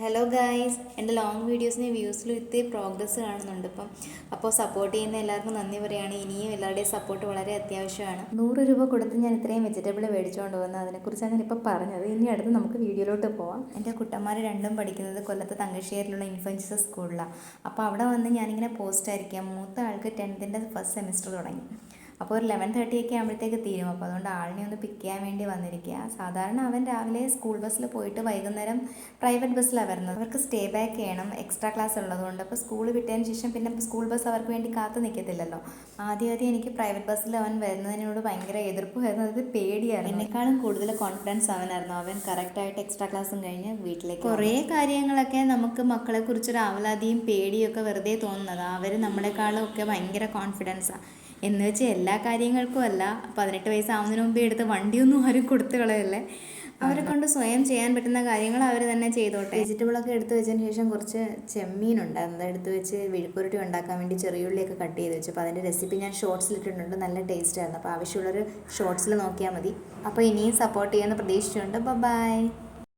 Hello guys എന്റെ long വീഡിയോസിന് വ്യൂസിലും ഇത്തിരി പ്രോഗ്രസ് കാണുന്നുണ്ട് ഇപ്പം. അപ്പോൾ സപ്പോർട്ട് ചെയ്യുന്ന എല്ലാവർക്കും നന്ദി പറയുകയാണ്. ഇനിയും എല്ലാവരുടെയും സപ്പോർട്ട് വളരെ അത്യാവശ്യമാണ്. നൂറ് രൂപ കൊടുത്ത് ഞാൻ ഇത്രയും വെജിറ്റബിൾ മേടിച്ചുകൊണ്ട് വന്നത് അതിനെക്കുറിച്ചാണ് ഞാൻ ഇപ്പോൾ പറഞ്ഞത്. ഇനി അടുത്ത് നമുക്ക് വീഡിയോയിലോട്ട് പോവാം. എന്റെ കുട്ടന്മാർ രണ്ടും പഠിക്കുന്നത് കൊല്ലത്ത് തങ്കശ്ശേരിയിലുള്ള ഇൻഫൻസ് സ്കൂളിലാണ് അപ്പോൾ അവിടെ വന്ന് ഞാനിങ്ങനെ പോസ്റ്റ് ആയിരിക്കാം. മൂത്ത ആൾക്ക് ടെൻത്തിന്റെ ഫസ്റ്റ് സെമിസ്റ്റർ തുടങ്ങി. അപ്പോൾ ഒരു ലെവൻ തേർട്ടി ഒക്കെ ആകുമ്പോഴത്തേക്ക് തീരും. അപ്പോൾ അതുകൊണ്ട് ആളിനെ ഒന്ന് പിക്ക് ചെയ്യാൻ വേണ്ടി വന്നിരിക്കുക. സാധാരണ അവൻ രാവിലെ സ്കൂൾ ബസ്സിൽ പോയിട്ട് വൈകുന്നേരം പ്രൈവറ്റ് ബസ്സിലാണ് വരുന്നത്. അവർക്ക് സ്റ്റേ ബാക്ക് ചെയ്യണം. എക്സ്ട്രാ ക്ലാസ് ഉള്ളതുകൊണ്ട്. അപ്പോൾ സ്കൂൾ വിട്ടതിന് ശേഷം പിന്നെ സ്കൂൾ ബസ് അവർക്ക് വേണ്ടി കാത്തു നിൽക്കത്തില്ലല്ലോ ആദ്യം ആദ്യം എനിക്ക് പ്രൈവറ്റ് ബസ്സിൽ അവൻ വരുന്നതിനോട് ഭയങ്കര എതിർപ്പായിരുന്നു അത് പേടിയായിരുന്നു. എന്നെക്കാളും കൂടുതൽ കോൺഫിഡൻസ് അവനായിരുന്നു. അവൻ കറക്റ്റായിട്ട് എക്സ്ട്രാ ക്ലാസ്സും കഴിഞ്ഞ് വീട്ടിലേക്ക് കുറേ കാര്യങ്ങളൊക്കെ നമുക്ക് മക്കളെ കുറിച്ചൊരു ആവലാതിയും പേടിയൊക്കെ വെറുതെ തോന്നുന്നത്. അവർ നമ്മളെക്കാളും ഒക്കെ ഭയങ്കര കോൺഫിഡൻസാണ് എന്ന് വെച്ച് എല്ലാ കാര്യങ്ങൾക്കും അല്ല. പതിനെട്ട് വയസ്സാവുന്നതിന് മുമ്പേ എടുത്ത് വണ്ടിയൊന്നും ആരും കൊടുത്തു കളയല്ലേ. അവരെ കൊണ്ട് സ്വയം ചെയ്യാൻ പറ്റുന്ന കാര്യങ്ങൾ അവർ തന്നെ ചെയ്തോട്ടെ. വെജിറ്റബിളൊക്കെ എടുത്തു വെച്ചതിന് ശേഷം കുറച്ച് ചെമ്മീനുണ്ടായിരുന്നു. അത് എടുത്ത് വെച്ച് വിഴുപ്പുരുട്ടി ഉണ്ടാക്കാൻ വേണ്ടി ചെറിയുള്ളിയൊക്കെ കട്ട് ചെയ്ത് വെച്ചു. അപ്പോൾ അതിന്റെ റെസിപ്പി ഞാൻ ഷോർട്സിൽ ഇട്ടിട്ടുണ്ട്. നല്ല ടേസ്റ്റ് ആയിരുന്നു. അപ്പോൾ ആവശ്യമുള്ളൊരു ഷോർട്സിൽ നോക്കിയാൽ മതി. അപ്പോൾ ഇനിയും സപ്പോർട്ട് ചെയ്യുമെന്ന് പ്രതീക്ഷിച്ചുകൊണ്ട്. ബൈ